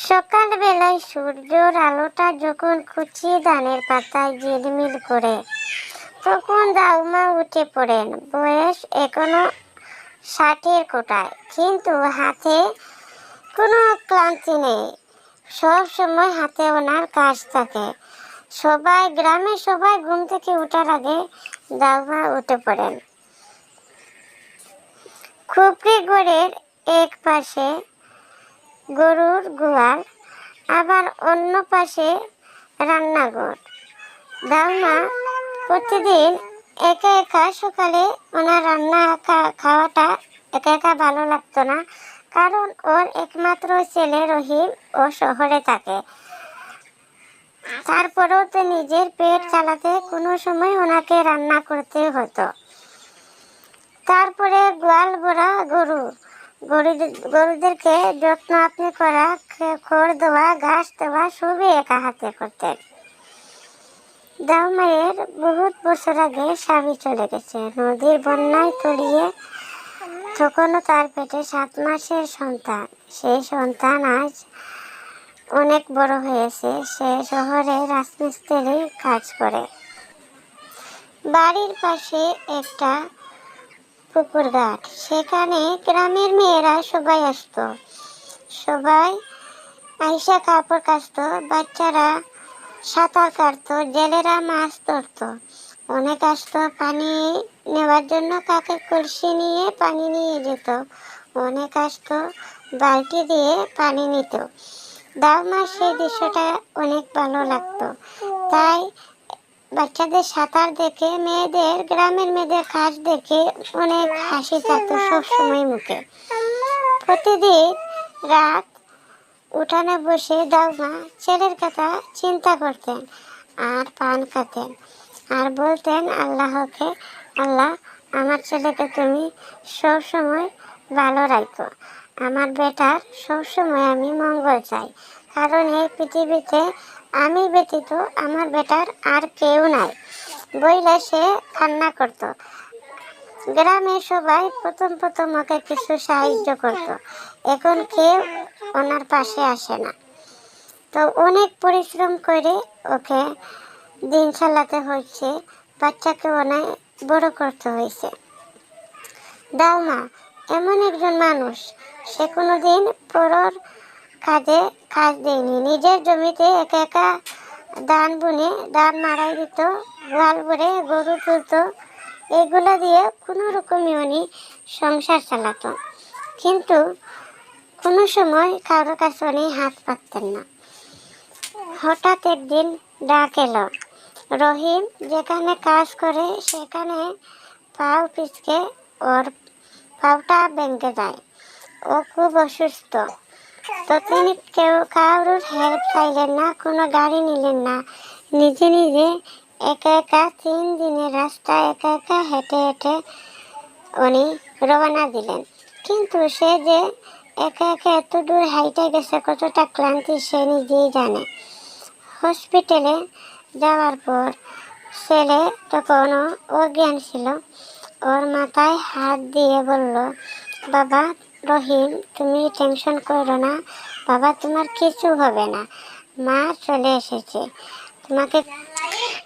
সকালবেলায় সূর্যর আলোটা যখন কুচি ধানের পাতায় ঝিলমিল করে, তখন দাউমা উঠে পড়েন। বয়স এখনও ষাটের কোটায়। কিন্তু হাতে কোনো ক্লান্তি নেই। সব সময় হাতে ওনার কাজ থাকে। সবাই গ্রামে সবাই ঘুম থেকে ওঠার আগে দাউমা উঠে পড়েন। খুপড়ি গড়ের এক পাশে গরুর গোয়াল, আবার অন্য পাশে রান্নাঘর। দাউমা প্রতিদিন একা একা সকালে ওনার রান্না খাওয়াটা একা একা ভালো লাগতো না, কারণ ওর একমাত্র ছেলে রহিম ও শহরে থাকে। তারপরেও তো নিজের পেট চালাতে কোনো সময় ওনাকে রান্না করতে হতো। তারপরে গোয়াল ভরা গরু গরুদের, গরুদেরকে যত্ন আপনি করা খড় দেওয়া ঘাস দেওয়া সবই একা হাতে করতেন দাউমায়ের বহুত বছর আগে স্বামী চলে গেছে। নদীর বন্যায় তলিয়ে তখনও তার পেটে সাত মাসের সন্তান। সেই সন্তান আজ অনেক বড় হয়েছে। সে শহরে রাজমিস্ত্রি কাজ করে। বাড়ির পাশে একটা পুকুর ঘাট। সেখানে গ্রামের মেয়েরা সবাই আসতো। সবাই আইসা কাপড় কাচতো, বাচ্চারা সাঁতার কাটতো, জেলেরা মাছ ধরতো। অনেক আসতো পানি নেওয়ার জন্য, কাকে কলসি নিয়ে পানি নিয়ে যেত। অনেক আসতো বালতি দিয়ে পানি নিত। দাউমার সেই দৃশ্যটা অনেক ভালো লাগতো। তাই বাচ্চাদের সাঁতার দেখে, মেয়েদের, গ্রামের মেয়েদের কাজ দেখে অনেক হাসি থাকতো সবসময় মুখে। প্রতিদিন রাত উঠানে বসে দাউমা ছেলের কথা চিন্তা করতেন আর পান খাতেন আর বলতেন, আল্লাহকে, আল্লাহ, আমার ছেলেকে তুমি সব সময় ভালো রাখো। আমার বেটার সব সময় আমি মঙ্গল চাই। কারণ এই পৃথিবীতে আমি ব্যতীত আমার বেটার আর কেউ নাই। বইলে সে কান্না করতো। গ্রামে সবাই প্রথম প্রথম ওকে কিছু সাহায্য করত। এখন কেউ ওনার পাশে আসে না। তো অনেক পরিশ্রম করে ওকে দিন চালাতে হয়েছে। বাচ্চাকে অনেক বড় করতে হয়েছে। দাউমা এমন একজন মানুষ, সে কোনোদিন পরর কাজে কাজ দেয়নি। নিজের জমিতে একা একা ধান বুনে, ধান মারাই দিত, গোয়াল ভরে গরু তুলতো, এগুলো দিয়ে কোনো রকমই উনি সংসার চালাতো। কিন্তু কোনো সময় কারোর কাছে উনি হাত পাততেন না। হঠাৎ একদিন ডাক এলো, রহিম, যেখানে কাজ করে সেখানে পাও পিচকে ওর পাওটা ভেঙে যায়। ও খুব অসুস্থ। তো তিনি কেউ কারোর হেল্প চাইলেন না, কোনো গাড়ি নিলেন না। নিজে নিজে একা একা তিন দিনের রাস্তা একা একা হেঁটে হেঁটে উনি রওনা দিলেন। কিন্তু সে যে একা একা এত দূর হাইটে গেছে, কতটা ক্লান্তি সে নিজেই জানে। হসপিটালে যাওয়ার পর ছেলে তখনও অজ্ঞান ছিল। ওর মাথায় হাত দিয়ে বলল, বাবা রহিম, তুমি টেনশন করো না। বাবা, তোমার কিছু হবে না। মা চলে এসেছে। তোমাকে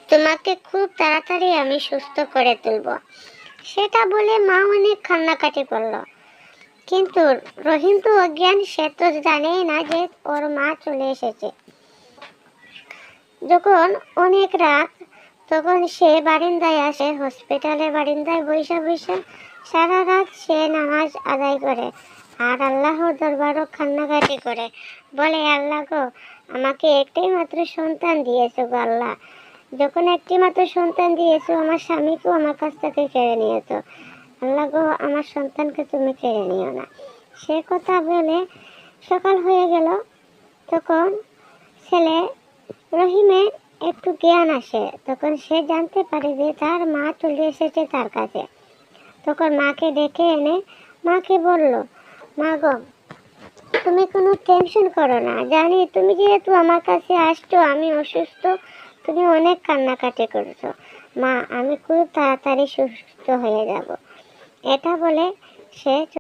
তোমাকে খুব তাড়াতাড়ি আমি সুস্থ করে তুলব। সেটা বলে মা অনেক কান্নাকাটি করল। কিন্তু রহিম তো অজ্ঞান, সে তো জানেই না যে ওর মা চলে এসেছে। যখন অনেক রাত, তখন সে বারিন্দায় আসে হসপিটালে বারিন্দায় বৈশা বৈশা সারা রাত সে নামাজ আদায় করে আর আল্লাহর দরবারও কান্নাকাটি করে। বলে, আল্লাহ গো, আমাকে একটাই মাত্র সন্তান দিয়েছ গো আল্লাহ। যখন একটি মাত্র সন্তান দিয়েছ, আমার স্বামীকেও আমার কাছ থেকে কেড়ে নিয়েছো। আল্লাহ গো, আমার সন্তানকে তুমি কেড়ে নিও না। সে কথা বলে সকাল হয়ে গেল। তখন ছেলে রহিমের একটু জ্ঞান আসে। তখন সে জানতে পারে যে তার মা চলে এসেছে তার কাছে। তখন মাকে ডেকে এনে মাকে বলল, মা গো, তুমি কোনো টেনশন করো না। জানি তুমি যেহেতু আমার কাছে আসছো, আমি অসুস্থ, তুমি অনেক কান্নাকাটি করছ। মা, আমি খুব তাড়াতাড়ি সুস্থ হয়ে যাব। এটা বলে সে